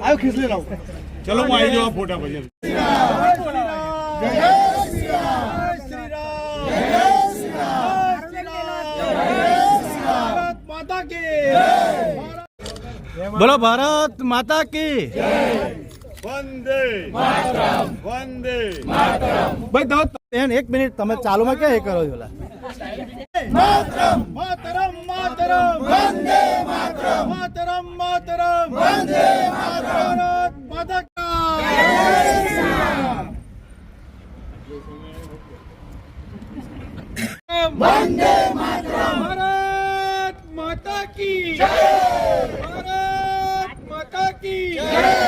આવ્યો ખીસ લઈ લાવો ચલો હું આવી જાઉં ફોટા પછી બોલો ભારત માતા કી. વંદે. માતરમ વંદે માતરમ ભાઈ દોત બેન એક મિનિટ તમે ચાલુમાં ક્યાં એ કરો છો માતરમ માતરમ માતરમ. વંદે માતરમ. માતરમ માતરમ. વંદે માતરમ. ભારત પદક વંદે માતરમ. ભારત માતા કી જય. ભારત માતા કી જય.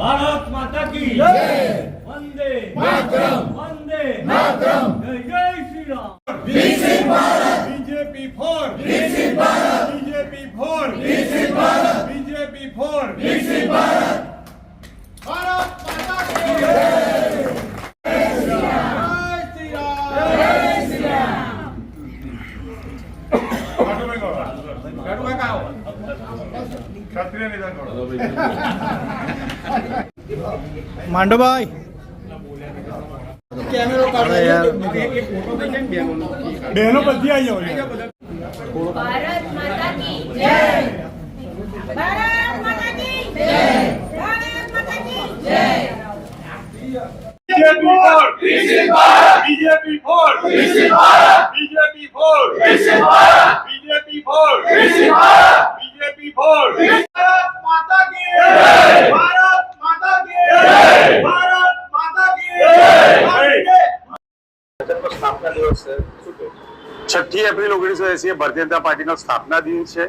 જય વંદે માતરમ વંદે માતરમ જય જય શ્રી રામ બીજેપી ફોર વિકસિત ભારત બીજેપી ફોર વિકસિત ભારત માંડોભાઈ કેમેરો બહેનો બધી આવી જાઓ ભારત માતા કી જય. ભારત માતા કી જય. ભારત માતા કી જય બીજેપી ફોર વિકસિત ભારત બીજેપી ફોર વિકસિત ભારત બીજેપી ફોર વિકસિત ભારત બીજેપી ફોર છઠ્ઠી એપ્રિલ ઓગણીસો એસી ભારતીય જનતા પાર્ટીનો સ્થાપના દિવસ છે.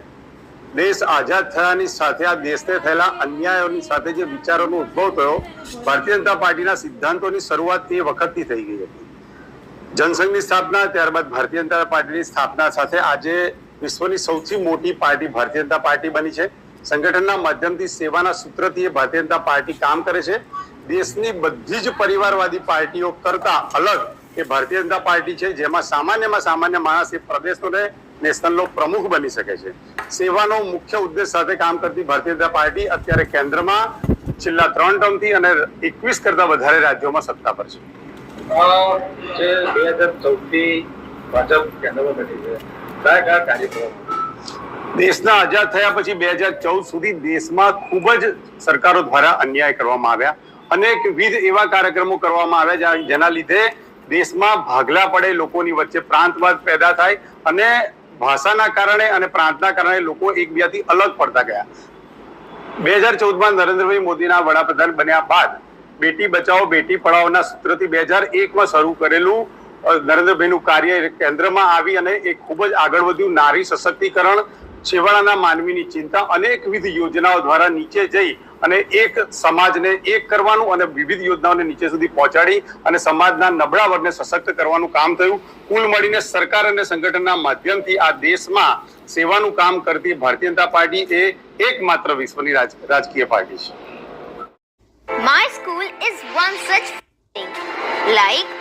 દેશ આઝાદ થયાની સાથે આ દેશને થયેલા અન્યાયોની સાથે જે વિચારોનો ઉદ્ભવ થયો ભારતીય જનતા પાર્ટીના સિદ્ધાંતોની શરૂઆત એ વખતથી થઈ ગઈ હતી. જનસંઘની સ્થાપના ત્યારબાદ ભારતીય જનતા પાર્ટીની સ્થાપના સાથે આજે વિશ્વની સૌથી મોટી પાર્ટી ભારતીય જનતા પાર્ટી બની છે. સંગઠનના માધ્યમથી સેવાના સૂત્રથી ભારતીય જનતા પાર્ટી કામ કરે છે. દેશની બધી જ પરિવારવાદી પાર્ટીઓ કરતા અલગ એ ભારતીય જનતા પાર્ટી છે, જેમાં સામાન્યમાં સામાન્ય માણસ એ પ્રદેશોને નેશનલનો પ્રમુખ બની શકે છે. સેવાનો મુખ્ય ઉદ્દેશ સાથે કામ કરતી ભારતીય જનતા પાર્ટી અત્યારે કેન્દ્રમાં છેલ્લા ત્રણ ટર્મથી અને એકવીસ કરતા વધારે રાજ્યોમાં સત્તા પર છે. બે હજાર ચૌદથી ભાજપ કેન્દ્રમાં બેઠી છે કયા કયા કાર્યક્રમો. દેશના આઝાદ થયા પછી બે હજાર ચૌદ સુધી દેશમાં ખૂબ જ સરકારો દ્વારા અન્યાય કરવામાં આવ્યા. અનેકવિધ એવા કાર્યક્રમો કરવામાં આવ્યા જેના લીધે દેશમાં ભાગલા પડે, લોકોની વચ્ચે પ્રાંતવાદ પેદા થાય અને ભાષાના કારણે અને પ્રાંતના કારણે લોકો એકબીજાથી અલગ પડતા ગયા. બે હજાર ચૌદમાં નરેન્દ્રભાઈ મોદીના વડાપ્રધાન બન્યા બાદ બેટી બચાવો, બેટી પઢાઓના સૂત્રથી બે હજાર એકમાં શરૂ કરેલું નરેન્દ્રભાઈનું કાર્ય કેન્દ્રમાં આવી અને એ ખૂબ જ આગળ વધ્યું. નારી સશક્તિકરણ, છેવાડાના માનવીની ચિંતા, અનેકવિધ યોજનાઓ દ્વારા નીચે જઈ અને એક સમાજને એક કરવાનું અને વિવિધ યોજનાઓને નીચે સુધી પહોંચાડી અને સમાજના નબળા વર્ગને સશક્ત કરવાનું કામ થયું. કુલ મળીને સરકાર અને સંગઠનના માધ્યમથી આ દેશમાં સેવાનું કામ કરતી ભારતીય જનતા પાર્ટી એ એકમાત્ર વિશ્વની રાજ- રાજકીય પાર્ટી છે. My school is one such like